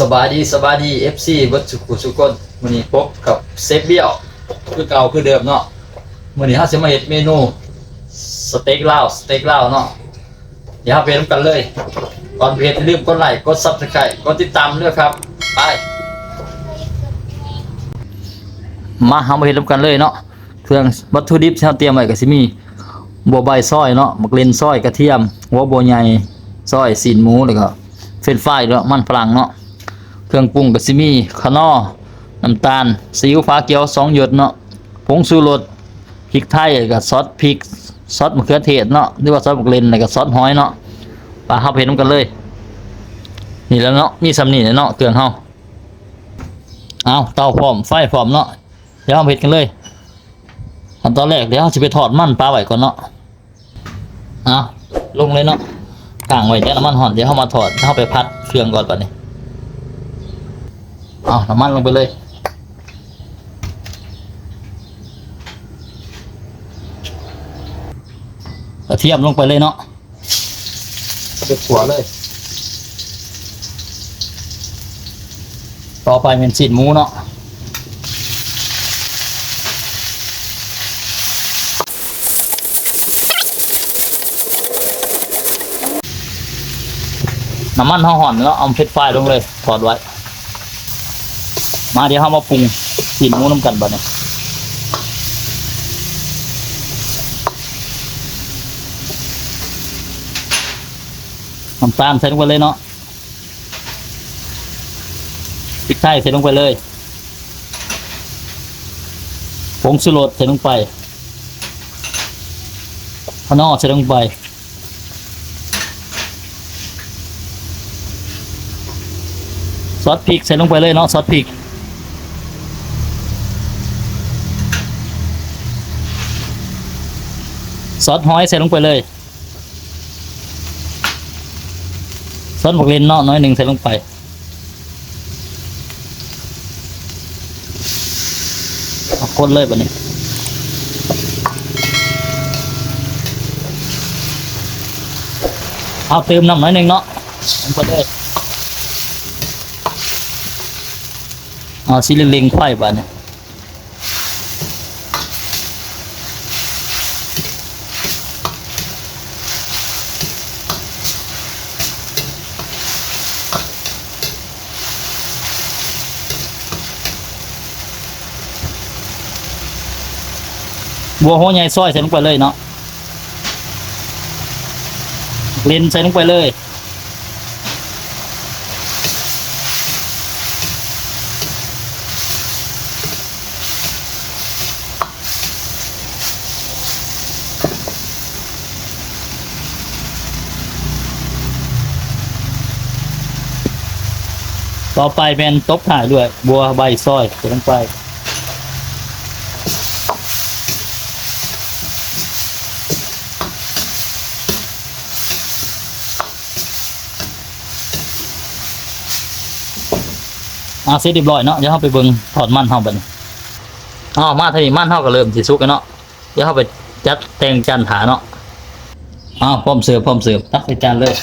สบายดีสบายดี FC เบัดสุขุสุกนวันนี้พบกับเซฟเบี้ยวคือเก่าคือเดิมเนาะวันนี้เราจะมาเฮ็ดเมนูสเต็กลาวสเต็กลาวเนาะเดี๋ยวเราไปทำกันเลยก่อนเพจอย่าลืมกดไลค์กด Subscribe กดติดตามด้วยครับไปมาเฮามาเฮ็ดร่วมกันเลยเนาะเครื่องวัตถุดิบที่เราเตรียมไว้ก็สิมีบัวใบซอยเนาะมักเลนซอยกระเทียมหัวบัวใหญ่ซอยสีนหมูแล้วก็เฟรนฟรายแล้วยมันฝรั่งเนาะ เครื่องปรุงก็สิมีขนอน้ำตาลซีอิ๊วฟ้าเขียวสองหยดเนาะผงชูรสพริกไทยกับซอสพริกซอสมะเขือเทศเนาะหรือว่าซอสบักเลนแล้วก็ซอสหอยเนาะปลาเฮาเผ็ดนกันเลย นี่แล้วเนาะมีสำนีเนาะเครื่องเฮาเอาเตาพร้อมไฟพร้อมเนาะเดี๋ยวเฮาเผ็ดกันเลยขั้นตอนแรกเดี๋ยวเฮาสิไปทอดมันปลาไว้ก่อนเนาะเอาลงเลยเนาะกางไว้เดี๋ยวน้ำมันหอนเดี๋ยวเฮามาทอดเฮาไปพัดเครื่องก่อนบัดนี้ เอาน้ำมันลงไปเลยกระเทียมลงไปเลยเนาะไปขัวเลย ต่อไปเป็นสีนหมูเนาะน้ำมันห่อนๆแล้วเอาเพชรไฟลงเลยถอดไว้ มาเดี๋ยวเรามาปรุงสีนหมูน้ำกันบ่เนี่ยน้ำตาลใส่ลงไปเลยเนาะพริกไทยใส่ลงไปเลยผงชูรสใส่ลงไปข้าวนอใส่ลงไปซอสพริกใส่ลงไปเลยเนาะซอสพริก ซอสหอยใส่ลงไปเลยซอสหมกเลนเนาะน้อยหนึ่งใส่ลงไป เอาคนเลยแบบนี้เอาเติมน้ำน้อยหนึ่งเนาะลงไปเลยเอาสิล็งๆไฟบ้านเนี่ย บัวหัวใหญ่ซอยใส่ลงไปเลยเนาะเลนใส่ลงไปเลยต่อไปเป็นตบถ่ายด้วย บัวใบซอยใส่ลงไป อาเสร็จเรียบร้อยเนาะเดี๋ยวเราไปเบิ่งถอดมันเฮาบัดนี้อ๋อมาทีนี้มันเฮาก็เริ่มสิสุกแล้วเนาะเดี๋ยวเราไปจัดแต่งจานถาเนาะอ้าวพร้อมเสิร์ฟพร้อมเสิร์ฟตักใส่จานเลย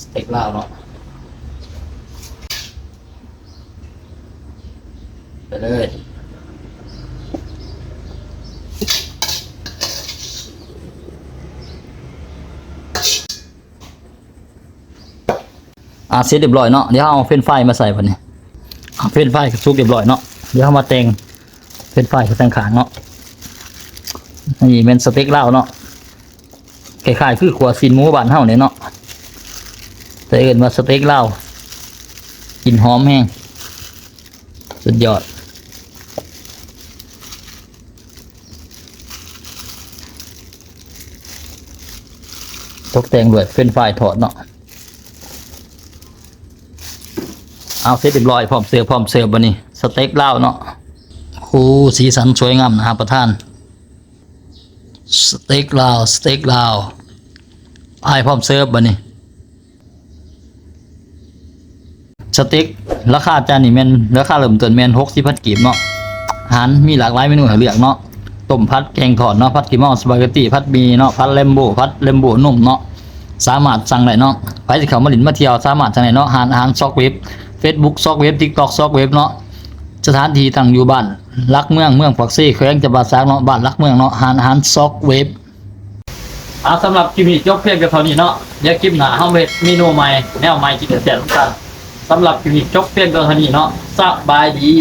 สเต็กลาวเนาะไปเลย อาเสร็จเรียบร้อยเนาะเดี๋ยวเอาเฟรนช์ฟมาใส่วันนี้เอาเฟรนช์ฟกับซุกเรียบร้อยเนาะเดี๋ยวเอามาแต่งเฟรนช์ฟรายกับแต่งขางเนาะนี่เป็นสเต็กเลาเนาะคล้ายๆคือขัวซีนหมูบ้านเฮาเนี่ยเนาะแต่เอิ้นว่าสเต็กเลากลินหอมแห้งสุดยอดตกแต่งด้วยเฟรนช์ฟรายทอดเนาะ เอาเสร็จเรียบร้อยพร้อมเสิร์ฟพร้อมเสิร์ฟบันนี้สเต็กเลาเนาะโอ้สีสันสวยงามนะครับประท่านสเต็กลาวสเต็กลาวไอพร้อมเสิร์ฟบันนี้สเต็กราคาจานนี่แม่นราคาเริ่มต้นแม่นหกสิบพันกีบเนาะอาหารมีหลากหลายเมนูให้เลือกเนาะต้มผัดแกงทอดเนาะผัดกีมอสปาเกตตี้ผัดมีเนาะผัดเลมโบผัดเลมโบนุ่มเนาะสามารถสั่งได้เนาะไปสิเขามาลินมาเที่ยวสามารถสั่งได้เนาะอาหารอาหารซอกว็บ Facebook ซอกเว็บ TikTok ซอกเว็บเนาะสถานที่ตั้งอยู่บ้านลักเมืองเมืองฝักซี่แขวงจะบาดซากเนาะบ้านลักเมืองเนาะหานหานซอกเว็บอ่าสำหรับคลิปนี้จบเพียงแค่เท่านี้เนาะเดี๋ยวคลิปหน้าเฮาเฮ็ดเมนูใหม่แนวใหม่กินเสียวแซ่บทุกท่านสำหรับคลิปนี้จบเพียงแค่เท่านี้เนาะสบายดี